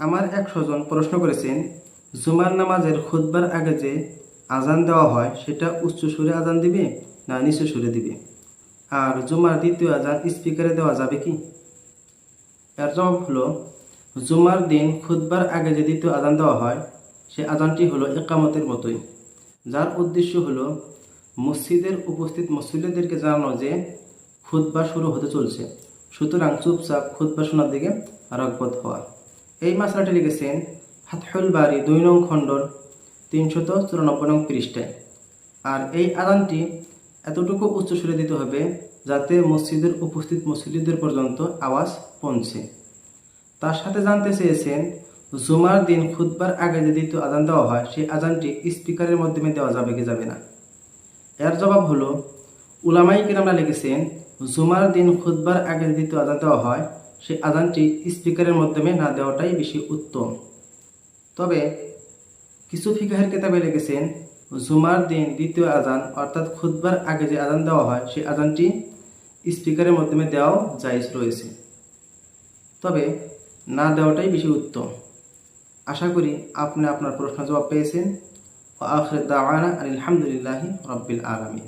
আমার এক স্বজন প্রশ্ন করেছেন, জুমার নামাজের খুতবার আগে যে আজান দেওয়া হয়, সেটা উচ্চ সুরে আজান দিবে না নিচু সুরে দিবে? আর জুমার দ্বিতীয় আজান স্পিকারে দেওয়া যাবে কি? এর জবাব হলো, জুমার দিন খুতবার আগে যে দ্বিতীয় আজান দেওয়া হয়, সে আজানটি হলো একামতের মতোই। যার উদ্দেশ্য হলো, মসজিদের উপস্থিত মুসল্লিদেরকে জানানো যে খুতবা শুরু হতে চলছে। সুতরাং চুপচাপ খুতবা শোনার দিকে রগবত হওয়া। এই মাসলাটি লিখেছেন ফাতহুল বাড়ি দুই নং খণ্ডর তিনশত চুরানব্বই নং পৃষ্ঠায় আর এই আদানটি এতটুকু উচ্চ সুরে দিতে হবে যাতে মসজিদের উপস্থিত মুসল্লিদের পর্যন্ত আওয়াজ পৌঁছে। তার সাথে জানতে চেয়েছেন, জুমার দিন খুতবার আগে যে দ্বিতীয় আজান দেওয়া হয়, সেই আজানটি স্পিকারের মাধ্যমে দেওয়া যাবে কি যাবে না? এর জবাব হলো উলামাই কিরামরা লিখেছেন, জুমার দিন খুতবার আগে যে দ্বিতীয় আজান দেওয়া হয় সেই আজানটি স্পিকারের মাধ্যমে না দেওয়াটাই বেশি উত্তম। তবে কিছু ফিকাহের কেতাবে লিখেছেন, জুমার দিন দ্বিতীয় আজান অর্থাৎ খুদবার আগে যে আজান দেওয়া হয়, সেই আজানটি স্পিকারের মাধ্যমে দেওয়াও জায়জ রয়েছে। তবে না দেওয়াটাই বেশি উত্তম। আশা করি আপনি আপনার প্রশ্ন জবাব পেয়েছেন। ও আখরে দাওয়ানা আলহামদুলিল্লাহি রব্বিল আলমী